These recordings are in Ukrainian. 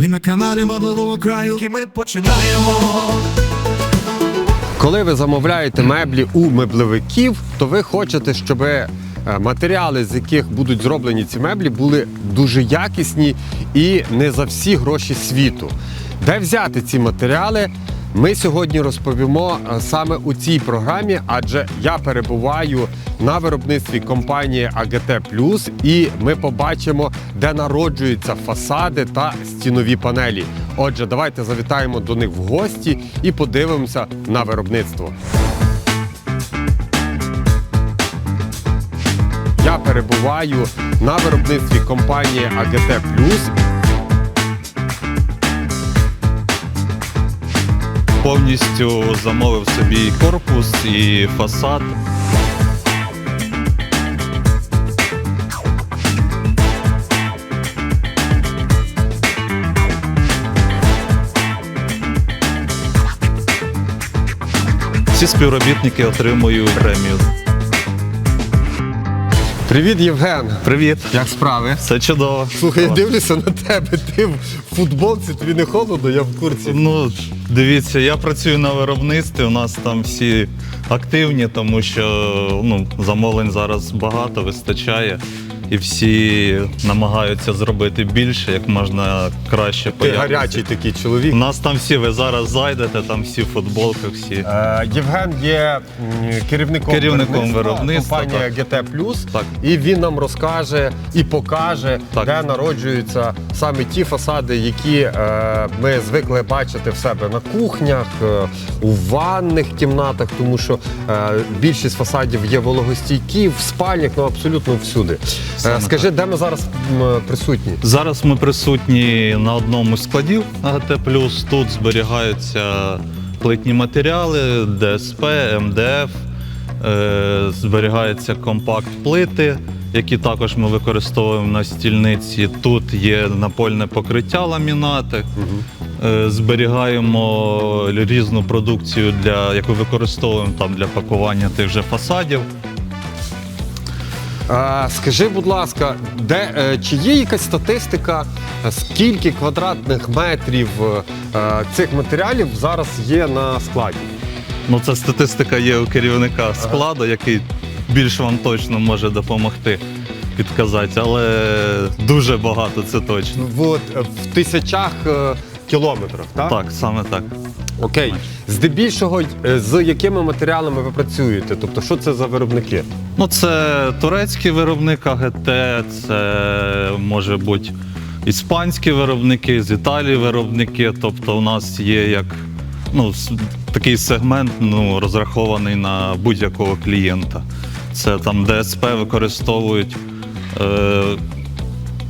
Ви на каналі Модового краю, і ми починаємо. Коли ви замовляєте меблі у меблевиків, то ви хочете, щоб е, матеріали, з яких будуть зроблені ці меблі, були дуже якісні і не за всі гроші світу. Де взяти ці матеріали? Ми сьогодні розповімо е, саме у цій програмі, адже я перебуваю на виробництві компанії АГТ Плюс, і ми побачимо, де народжуються фасади та стінові панелі. Отже, давайте завітаємо до них в гості і подивимося на виробництво. Я перебуваю на виробництві компанії АГТ Повністю замовив собі корпус і фасад. Всі співробітники отримують премію. Привіт, Євген! Привіт! Як справи? Все чудово. Слухай, я дивлюся на тебе. Ти в футболці, тобі не холодно, я в курці. Ну, дивіться, я працюю на виробництві. У нас там всі активні, тому що ну, замовлень зараз багато, вистачає. І всі намагаються зробити більше, як можна краще Ти гарячий такий чоловік. У нас там всі, ви зараз зайдете, там всі в футболках, всі. Е, Євген є м, керівником, Керівником виробництва, компанії так. GT+, Так. і він нам розкаже і покаже, Так. де народжуються саме ті фасади, які е, ми звикли бачити в себе на кухнях, е, у ванних кімнатах, тому що е, більшість фасадів є вологостійкі, в спальнях, ну абсолютно всюди. Е, Саме скажи, де ми зараз м, присутні? Зараз ми присутні на одному з складів АГТ+. Тут зберігаються плитні матеріали, ДСП, МДФ, е, зберігаються компакт-плити, які також ми використовуємо на стільниці. Тут є напольне покриття ламінати. Е, Зберігаємо різну продукцію, для, яку використовуємо там, для пакування тих же фасадів. А, скажи, будь ласка, де, е, чи є якась статистика, е, скільки квадратних метрів е, цих матеріалів зараз є на складі? Ну, це статистика є у керівника складу, який більш вам точно може допомогти підказати, але дуже багато це точно. От, е, в тисячах е, кілометрах, так? Так, саме так. Окей. Здебільшого, е, з якими матеріалами ви працюєте? Тобто, що це за виробники? Ну, це турецький виробник АГТ, це може бути іспанські виробники, з Італії виробники. Тобто, у нас є як ну, такий сегмент ну, розрахований на будь-якого клієнта. Це там ДСП використовують. Е,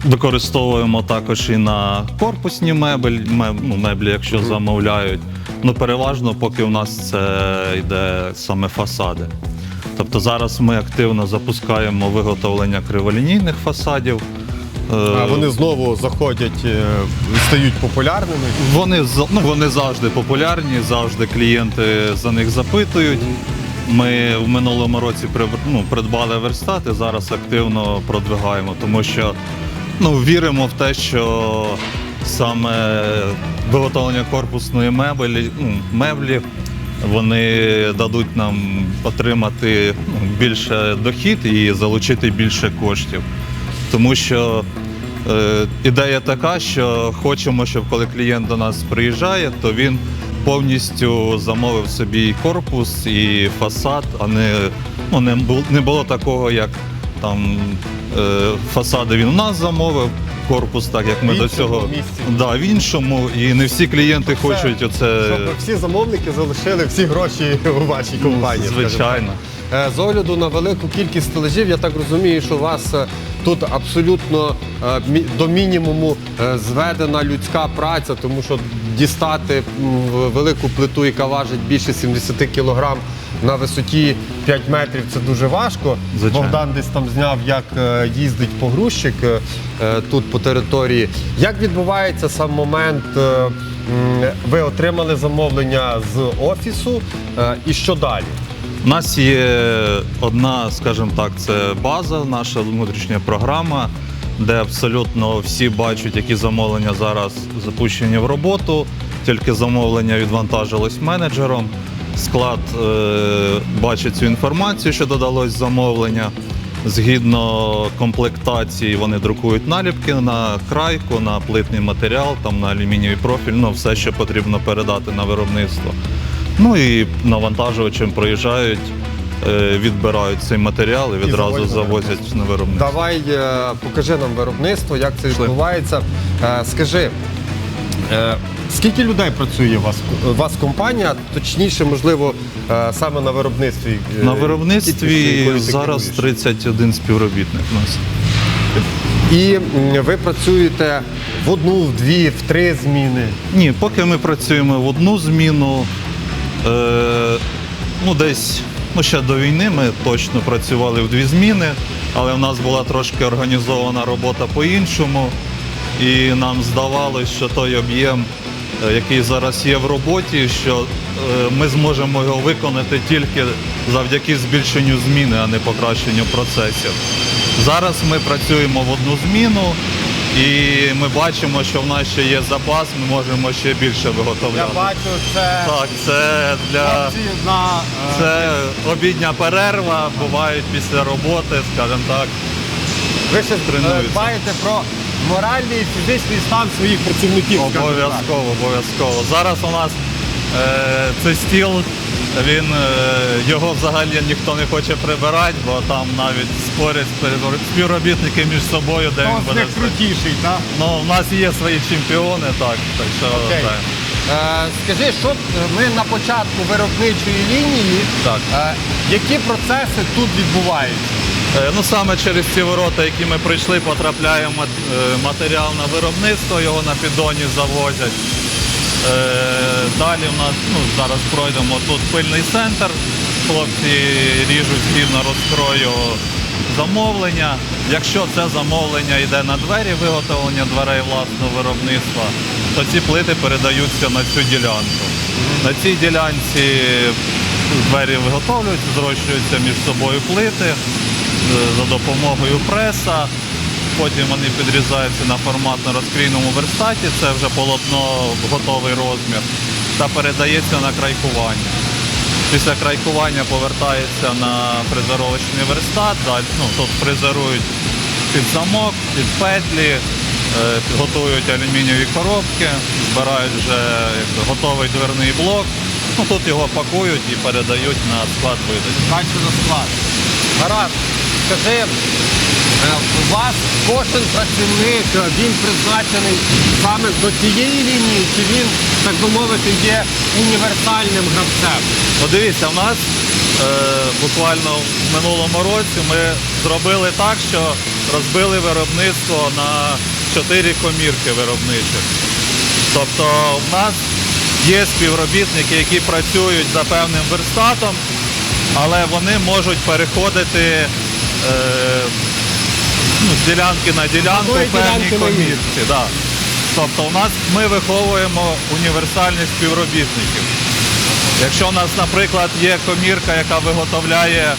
Використовуємо також і на корпусні мебель, меб- ну, меблі, якщо замовляють. Ну, переважно, поки у нас це йде саме фасади. Тобто зараз ми активно запускаємо виготовлення криволінійних фасадів. Е, А вони знову заходять, е, стають популярними. вони, ну, вони завжди популярні, завжди клієнти за них запитують. Ми в минулому році ну, придбали верстат і зараз активно продвигаємо, тому що ну, віримо в те, що саме виготовлення корпусної меблі, ну, меблі вони дадуть нам отримати ну, більше дохід і залучити більше коштів. Тому що е, ідея така, що хочемо, щоб коли клієнт до нас приїжджає, то він повністю замовив собі і корпус, і фасад, а не, ну, не було такого, як там е, фасади він у нас замовив, корпус, так як ми В до іншому цього місці. да, в іншому, і не всі клієнти хочуть оце. Щоб всі замовники залишили всі гроші у вашій компанії. скажімо так. Звичайно. Е, З огляду на велику кількість стележів, я так розумію, що у вас е, тут абсолютно е, мі- до мінімуму е, зведена людська праця, тому що дістати велику плиту, яка важить більше 70 кілограм на висоті 5 метрів, це дуже важко. Звичайно. Богдан десь там зняв, як е, їздить погрузчик е, е, тут по території. Як відбувається сам момент? Ви отримали замовлення з офісу, і що далі? У нас є одна, скажімо так, це база, наша внутрішня програма, де абсолютно всі бачать, які замовлення зараз запущені в роботу. Тільки замовлення відвантажилось менеджером. Склад е, бачить цю інформацію, що додалось замовлення. Згідно комплектації, вони друкують наліпки на крайку, на плитний матеріал, там на алюмінієвий профіль, ну все, що потрібно передати на виробництво. Ну і навантажувачем проїжджають, відбирають цей матеріал і відразу завозять на виробництво. Давай е, покажи нам виробництво, як це Пішли. відбувається. Е, Скажи, е, скільки людей працює у вас, у вас компанія, точніше, можливо, е, саме на виробництві? Е, На виробництві зараз 31 співробітник у нас. І ви працюєте в одну, в дві, в три зміни. Ні, поки ми працюємо в одну зміну. Е, ну, десь ну, ще до війни ми точно працювали в дві зміни, але в нас була трошки організована робота по-іншому. І нам здавалося, що той об'єм, е, який зараз є в роботі, що е, ми зможемо його виконати тільки завдяки збільшенню зміни, а не покращенню процесів. Зараз ми працюємо в одну зміну. І ми бачимо, що в нас ще є запас, ми можемо ще більше виготовляти. бачу, це Так, це для на це обідня перерва, бувають після роботи, скажімо так. ви ще тренуються. е, дбаєте про моральний і фізичний стан своїх працівників. скажімо так. Обов'язково, обов'язково. Зараз у нас е, це стіл, він е, його взагалі ніхто не хоче прибирати, бо там навіть спорять співробітники- між собою, де він буде. крутіший, так? Ну, у нас є свої чемпіони, так. Так що Окей. так. Е, скажи, що е, ми на початку виробничої лінії, Так. е, які процеси тут відбуваються? Е, Ну саме через ці ворота, які ми прийшли, потрапляє е, матеріал на виробництво, його на піддоні завозять. Е, Далі в нас ну, зараз пройдемо тут пильний центр. Хлопці ріжуть згідно розкрою замовлення. Якщо це замовлення йде на двері, виготовлення дверей власного виробництва, то ці плити передаються на цю ділянку. На цій ділянці двері виготовлюються, зрощуються між собою плити е, за допомогою преса. Потім вони підрізаються на форматно-розкрійному верстаті, це вже полотно готовий розмір, та передається на крайкування. Після крайкування повертається на фрезеровочний верстат, ну, тут фрезерують під замок, під петлі, е, готують алюмінієві коробки, збирають вже готовий дверний блок. Ну, тут його пакують і передають на склад видачі. Дальше на склад. Гаразд, скажи, е, у вас кожен працівник, е, він призначений саме до цієї лінії, чи він, так би мовити, є універсальним гравцем? Ну, дивіться, в нас е, буквально в минулому році ми зробили так, що розбили виробництво на чотири комірки виробничих. Тобто в нас є співробітники, які працюють за певним верстатом, але вони можуть переходити ну, з ділянки на ділянку в певній комірці. Да. Тобто у нас ми виховуємо універсальних співробітників. Якщо у нас, наприклад, є комірка, яка виготовляє е,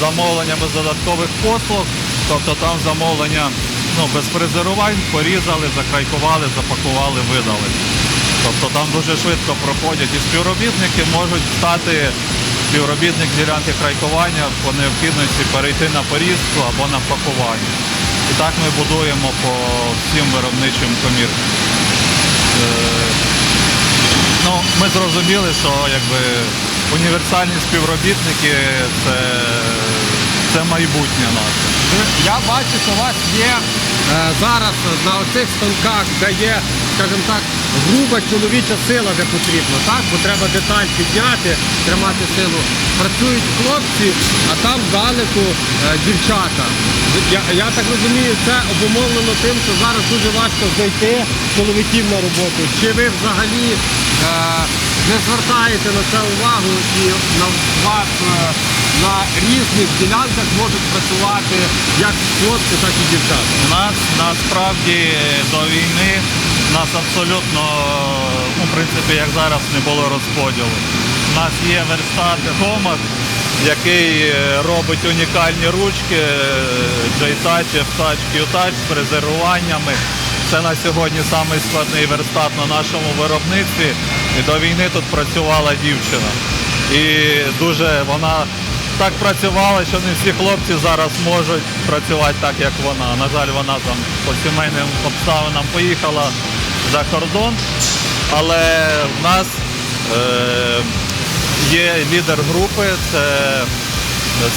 замовлення без додаткових послуг, тобто там замовлення ну, без фрезерувань, порізали, закрайкували, запакували, видали. Тобто там дуже швидко проходять і співробітники можуть стати співробітник ділянки крайкування по необхідності перейти на порізку або на пакування. І так ми будуємо по всім виробничим коміркам. Е, Ну, ми зрозуміли, що якби універсальні співробітники це, це майбутнє наше. Я бачу, що у вас є е, зараз на оцих станках, де є, скажімо так, груба чоловіча сила, де потрібно, так? Бо треба деталь підняти, тримати силу. Працюють хлопці, а там здалеку е, дівчата. Я, я так розумію, це обумовлено тим, що зараз дуже важко знайти чоловіків на роботу. Чи ви взагалі е, не звертаєте на це увагу і на вас е, на різних ділянках можуть працювати як хлопці, так і дівчата. У нас насправді до війни нас абсолютно, ну, в принципі, як зараз не було розподілу. У нас є верстат Томас, який е, робить унікальні ручки J-Touch, F-Touch, Q-Touch з резервуваннями. Це на сьогодні самий складний верстат на нашому виробництві. І до війни тут працювала дівчина. І дуже вона так працювала, що не всі хлопці зараз можуть працювати так, як вона. На жаль, вона там по сімейним обставинам поїхала за кордон, але в нас е, є лідер групи, це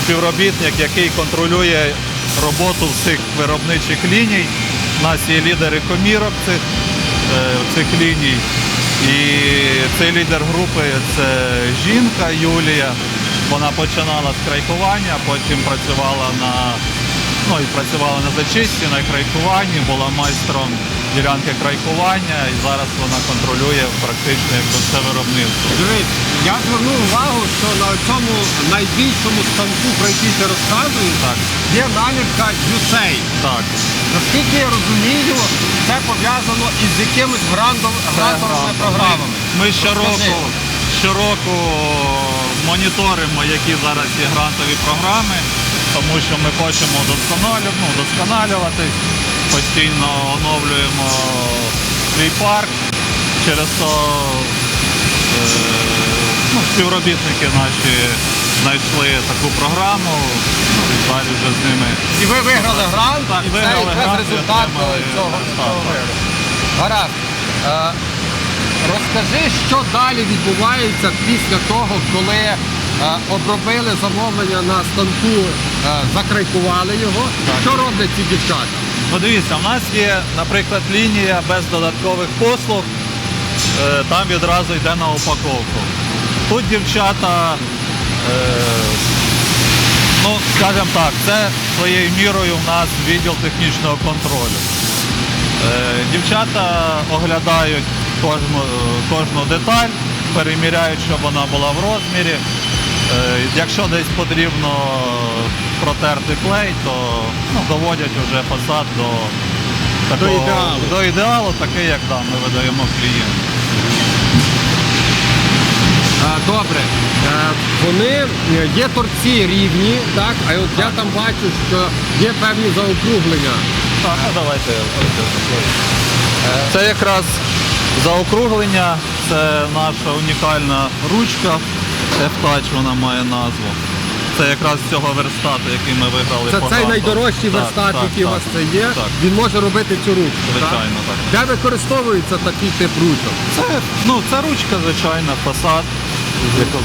співробітник, який контролює роботу всіх виробничих ліній. У нас є лідери комірок цих, е, цих ліній. І цей лідер групи це жінка Юлія. Вона починала з крайкування, потім працювала на ну і працювала на зачистці, на крайкуванні, була майстром ділянки крайкування і зараз вона контролює практично якби все виробництво. Дивись, я звернув увагу, що на цьому найбільшому станку, про який ти розказуєш, Так. є наліпка USAID. Так. Наскільки я розумію, це пов'язано із якимись грантовими програмами. Ми щороку, Розкажи. Щороку моніторимо, які зараз є грантові програми, тому що ми хочемо ну, досконалюватись, постійно оновлюємо свій парк. Через то е, ну, співробітники наші знайшли таку програму, ну, і далі вже з ними. І ви виграли грант, Так, і це якраз результат цього, цього. Гаразд. Е, розкажи, що далі відбувається після того, коли е, обробили замовлення на станку, е, закрайкували його. Що роблять ці дівчата? Ну дивіться, в нас є, наприклад, лінія без додаткових послуг, е, там відразу йде на упаковку. Тут дівчата, е, ну, скажімо так, це своєю мірою в нас відділ технічного контролю. Е, Дівчата оглядають кожну, кожну деталь, переміряють, щоб вона була в розмірі. Е, Якщо десь потрібно протерти клей, то ну, доводять вже фасад до, такого, ідеалу. до ідеалу, такий, як да, ми видаємо клієнту. Е, Добре, Е, вони е, є торці рівні, так? А от я там бачу, що є певні заокруглення. Так, ну давайте. Це якраз заокруглення, це наша унікальна ручка. F-Touch вона має назву. Це якраз з цього верстату, який ми виграли. Це цей найдорожчий верстат, так, який у так, вас це є. Так. Він може робити цю ручку. Звичайно, так? так. Де використовується такий тип ручок? Це, ну, це ручка, звичайна, фасад,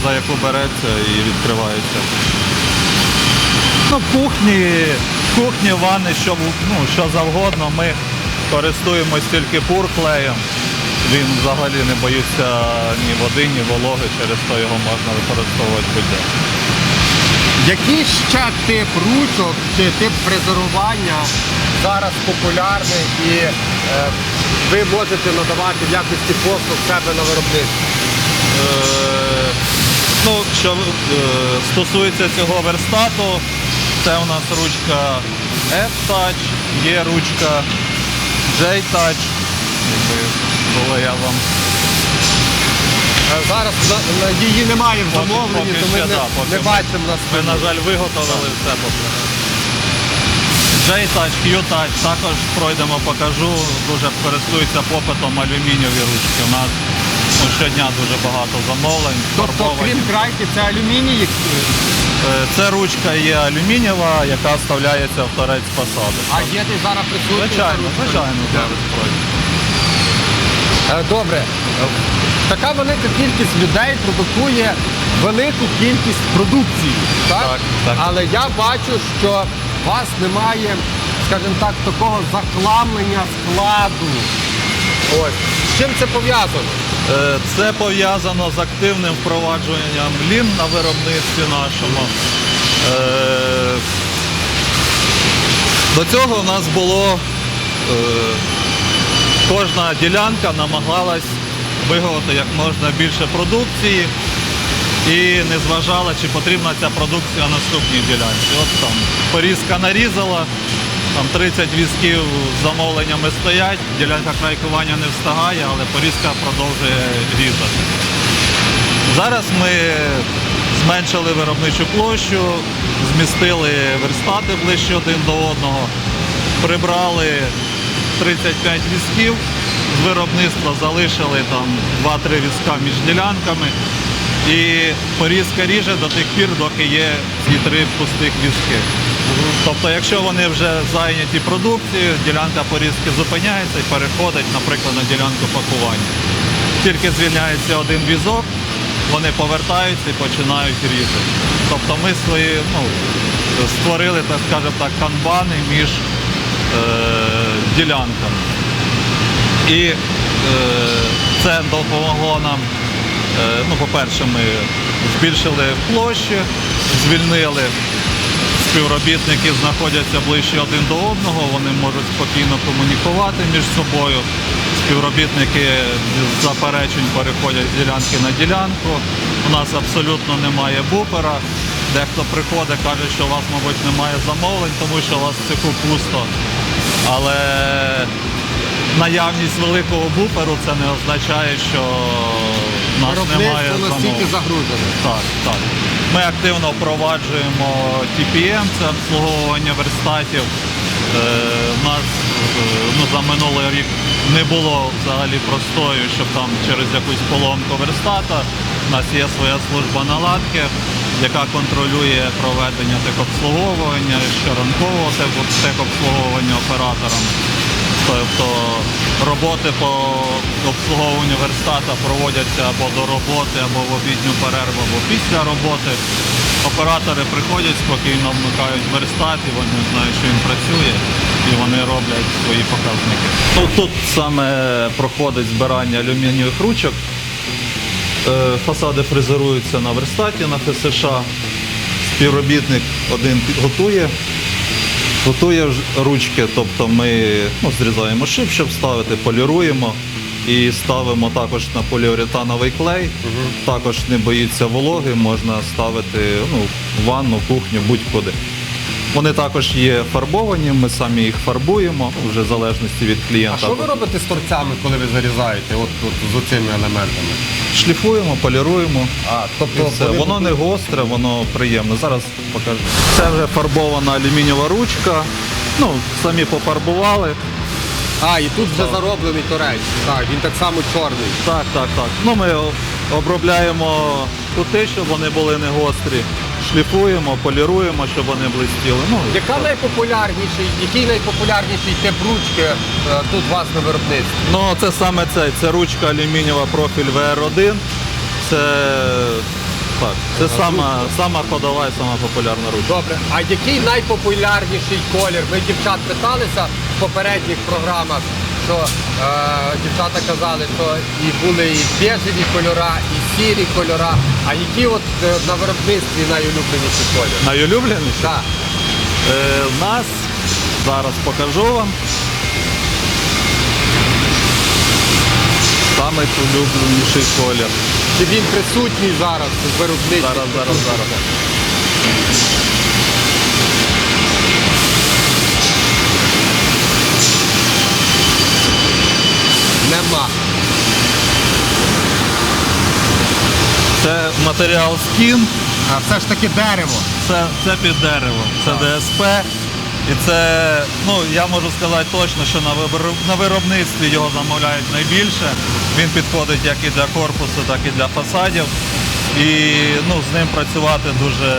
за яку береться і відкривається. Ну, в кухні, кухні, ванни, що, ну, що завгодно, ми користуємось тільки пурклеєм. Він взагалі не боїться ні води, ні вологи, через то його можна використовувати будь-де. Який ще тип ручок чи тип фрезерування зараз популярний і е, ви можете надавати в якості послуг себе на виробництві? Е, ну, що е, стосується цього верстату, це у нас ручка F-Touch, є ручка J-Touch. Якби було я вам Е, Зараз її немає в замовленні, то ми ще, не, да, не бачимо на Ми, на жаль, виготовили все поки. J-Touch, Q-Touch, також пройдемо, покажу. Дуже користуються попитом алюмінієві ручки. У нас ну, щодня дуже багато замовлень. Тобто, фарбовані. крім крайки, це алюміній. Е, Це ручка є алюмінієва, яка вставляється в торець фасаду. А є десь зараз присутні? Звичайно, звичайно, зараз пройде. Е, Добре. Така велика кількість людей продукує велику кількість продукції. Так? Так, так. Але я бачу, що у вас немає, скажімо так, такого закламлення складу. Ось. З чим це пов'язано? Е, Це пов'язано з активним впровадженням лін на виробництві нашому. Е, До цього у нас було кожна ділянка намагалась виготовити як можна більше продукції і не зважала, чи потрібна ця продукція наступній ділянці. От там порізка нарізала, там 30 візків з замовленнями стоять, ділянка крайкування не встигає, але порізка продовжує різати. Зараз ми зменшили виробничу площу, змістили верстати ближче один до одного, прибрали 35 візків з виробництва, залишили там 2-3 візка між ділянками. І порізка ріже до тих пір, доки є ці три пустих візки. Тобто, якщо вони вже зайняті продукцією, ділянка порізки зупиняється і переходить, наприклад, на ділянку пакування. Тільки звільняється один візок, вони повертаються і починають різати. Тобто ми свої ну, створили, так скажемо так, канбани між е, ділянками. І е, це допомогло нам. Е, ну, по-перше, ми збільшили площі, звільнили. Співробітники знаходяться ближче один до одного, вони можуть спокійно комунікувати між собою. Співробітники з заперечень переходять з ділянки на ділянку. У нас абсолютно немає бупера. Дехто приходить, каже, що у вас, мабуть, немає замовлень, тому що у вас в пусто. Але наявність великого буферу це не означає, що в нас немає настільки загружене. Так, так. Ми активно впроваджуємо TPM, це обслуговування верстатів. Е, У нас е, ну, за минулий рік не було взагалі простою, щоб там через якусь поломку верстата. У нас є своя служба наладки, яка контролює проведення техобслуговування, щоранкового тех- техобслуговування операторами. Тобто роботи по обслуговуванню верстата проводяться або до роботи, або в обідню перерву, або після роботи. Оператори приходять спокійно, вмикають верстат, і вони знають, що він працює, і вони роблять свої показники. Тут саме проходить збирання алюмінієвих ручок. Е, Фасади фрезеруються на верстаті на ФСШ. Співробітник один готує, Готує ручки, тобто ми ну, зрізаємо шип, щоб ставити, поліруємо і ставимо також на поліуретановий клей. Також не боїться вологи, можна ставити ну, в ванну, кухню, будь-куди. Вони також є фарбовані, ми самі їх фарбуємо, вже в залежності від клієнта. А що ви робите з торцями, коли ви зарізаєте от, от, з цими елементами? Шліфуємо, поліруємо. А, тобто все. вони Воно не гостре, воно приємне. Зараз покажу. Це вже фарбована алюмінієва ручка. Ну, самі пофарбували. А, і тут вже зароблений торець. Так, він так само чорний. Так, так, так. Ну, ми обробляємо кути, щоб вони були не гострі. Шліфуємо, поліруємо, щоб вони блистіли. Ну, Яка найпопулярніший, який найпопулярніший тип ручки е, тут у вас на виробництві? ну це саме цей. Це ручка алюмінієва профіль VR1. Це так, це сама, сама ходова і сама популярна ручка. Добре, а який найпопулярніший колір? Ми дівчат питалися в попередніх програмах, що е, дівчата казали, що і були і бежеві кольора, і сірі кольора. А які от е, на виробництві найулюбленіші колір? Найулюбленіший? Так. Е, в нас зараз покажу вам. Улюбленіший колір. Чи він присутній зараз в виробництві? Зараз, зараз, зараз. Нема. Це матеріал скін, А все ж таки дерево. це, це під дерево, це ДСП. І це, ну я можу сказати точно, що на виробництві його замовляють найбільше. Він підходить як і для корпусу, так і для фасадів. І ну, з ним працювати дуже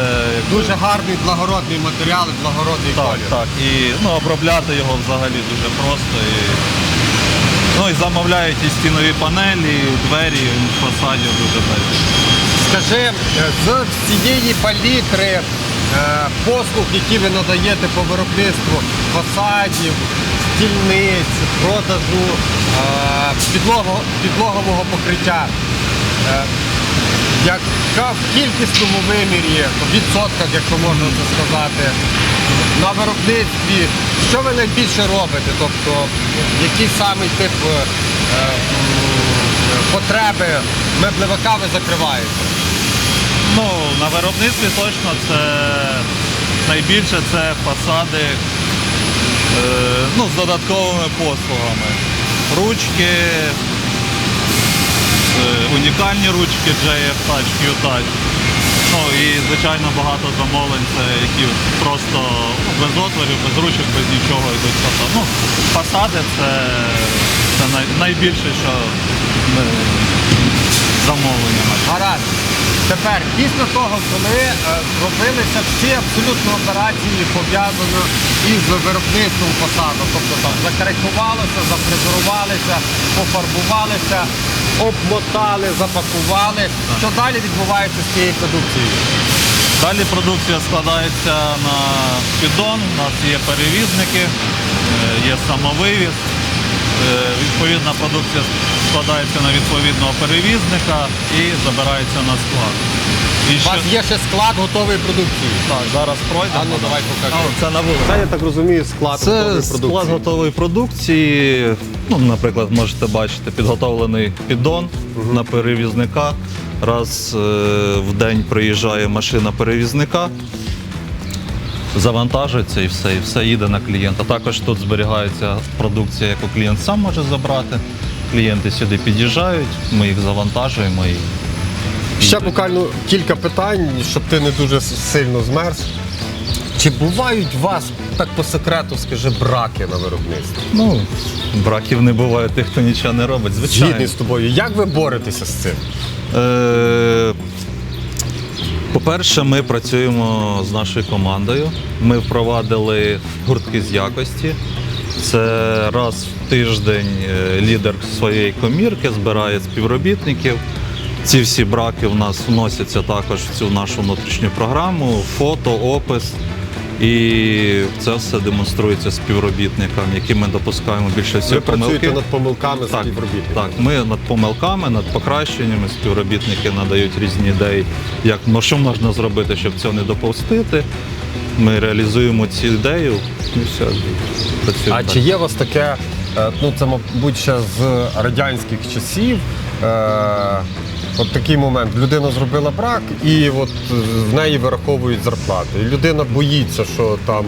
Дуже гарний благородний матеріал і благородний Так, колір. так. І ну, обробляти його взагалі дуже просто. І, ну, і замовляють і стінові панелі, і двері, і фасадів дуже безліч. Скажи, е, з цієї палітри послуг, які ви надаєте по виробництву фасадів, стільниць, продажу е, підлогового покриття, е, яка в кількісному вимірі, в відсотках, якщо можна це сказати, на виробництві, що ви найбільше робите? Тобто, який самий тип е, потреби меблевика ви закриваєте? Ну, на виробництві точно це найбільше це фасади е, ну, з додатковими послугами. Ручки, е, унікальні ручки JF Touch, Q-Touch. Ну і звичайно багато замовлень, це які просто ну, без отворів, без ручок, без нічого йдуть фасади. Ну, фасади це, це най, найбільше, що ми замовлення наші. Гаразд. Тепер, після того, коли е, робилися всі абсолютно операції пов'язані із виробництвом фасаду, тобто там закарикувалося, зафрезерувалися, пофарбувалися, обмотали, запакували. Що далі відбувається з цією продукцією? Далі продукція складається на піддон, у нас є перевізники, е, є самовивіз. Е, Відповідна продукція складається на відповідного перевізника і забирається на склад. І У ще- вас є ще склад готової продукції. Так, зараз пройдемо. А ну, давай покажи. А, Це на вулиці. Це, я так розумію, склад Це готової склад продукції. готової продукції. Ну, наприклад, можете бачити підготовлений піддон на перевізника. Раз е, в день приїжджає машина перевізника, завантажується і все, і все їде на клієнта. Також тут зберігається продукція, яку клієнт сам може забрати. Клієнти сюди під'їжджають, ми їх завантажуємо і Ще буквально кілька питань, щоб ти не дуже сильно змерз. Чи бувають у вас, так по секрету, скажи, браки на виробництві? ну, браків не буває тих, хто нічого не робить. Звичайно. Згідний з тобою. Як ви боретеся з цим? Е, По-перше, ми працюємо з нашою командою. Ми впровадили гуртки з якості. Це раз в тиждень е, лідер своєї комірки збирає співробітників. Ці всі браки в нас вносяться також в цю нашу внутрішню програму, фото, опис. І це все демонструється співробітникам, які ми допускаємо більше всього Ви працюєте над помилками Так, співробітників. так, ми над помилками, над покращеннями, співробітники надають різні ідеї, як ну, що можна зробити, щоб цього не допустити. Ми реалізуємо цю ідею і все. працюємо А чи є у вас таке, е, ну це, мабуть, ще з радянських часів. Е- От такий момент. Людина зробила брак, і от е, в неї вираховують зарплату. І людина боїться, що там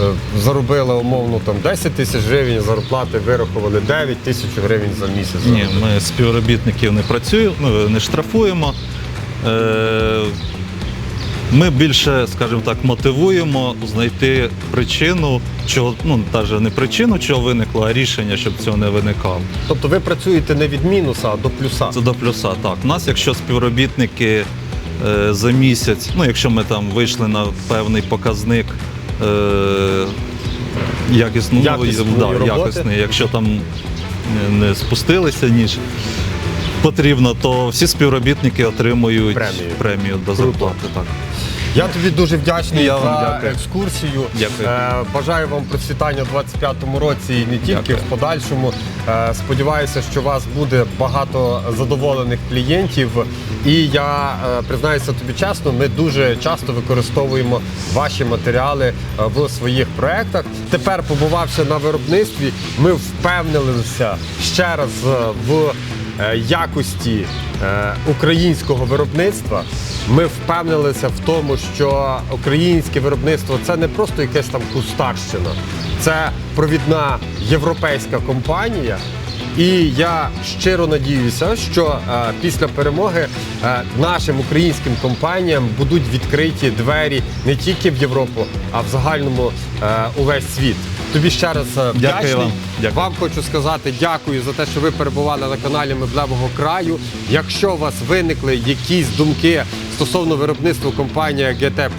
е, заробила умовно там 10 тисяч гривень, зарплати вирахували 9 тисяч гривень за місяць. Ні, ми співробітників не працюємо, не штрафуємо. Ми більше, скажімо так, мотивуємо знайти причину, чого, ну навіть не причину, чого виникло, а рішення, щоб цього не виникало. Тобто ви працюєте не від мінуса, а до плюса. Це до плюса. Так, у нас, якщо співробітники е, за місяць, ну якщо ми там вийшли на певний показник е, якісну, Якісної да, роботи. якісний, якщо там не спустилися ніж потрібно, то всі співробітники отримують Премію. премію до зарплати. Так. Я тобі дуже вдячний Я вам за дякую. екскурсію. Дякую. Е, бажаю вам процвітання у 25-му році і не тільки Дякую. в подальшому. Е, сподіваюся, що у вас буде багато задоволених клієнтів. І я е, признаюся тобі чесно, ми дуже часто використовуємо ваші матеріали е, в своїх проєктах. Тепер, побувавши на виробництві, ми впевнилися ще раз е, в якості е, українського виробництва. Ми впевнилися в тому, що українське виробництво це не просто якась там кустарщина, це провідна європейська компанія. І я щиро надіюся, що е, після перемоги е, нашим українським компаніям будуть відкриті двері не тільки в Європу, а в загальному е, увесь світ. Тобі ще раз е, вдячний. вам. Дякую. Вам хочу сказати дякую за те, що ви перебували на каналі Меблевого краю. Якщо у вас виникли якісь думки стосовно виробництва компанії GT+,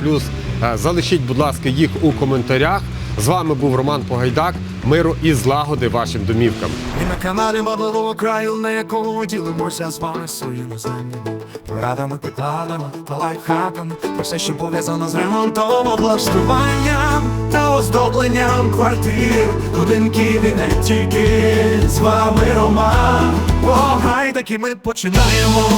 е, залишіть, будь ласка, їх у коментарях. З вами був Роман Погайдак. Миру і злагоди вашим домівкам. І на каналі Мабливого краю, на якому ділимося з вами своїми знаннями, порадами, прикладами та лайфхаками, про все, що пов'язано з ремонтом, облаштуванням та оздобленням квартир, будинків і не тільки з вами Роман. Погай, таки ми починаємо.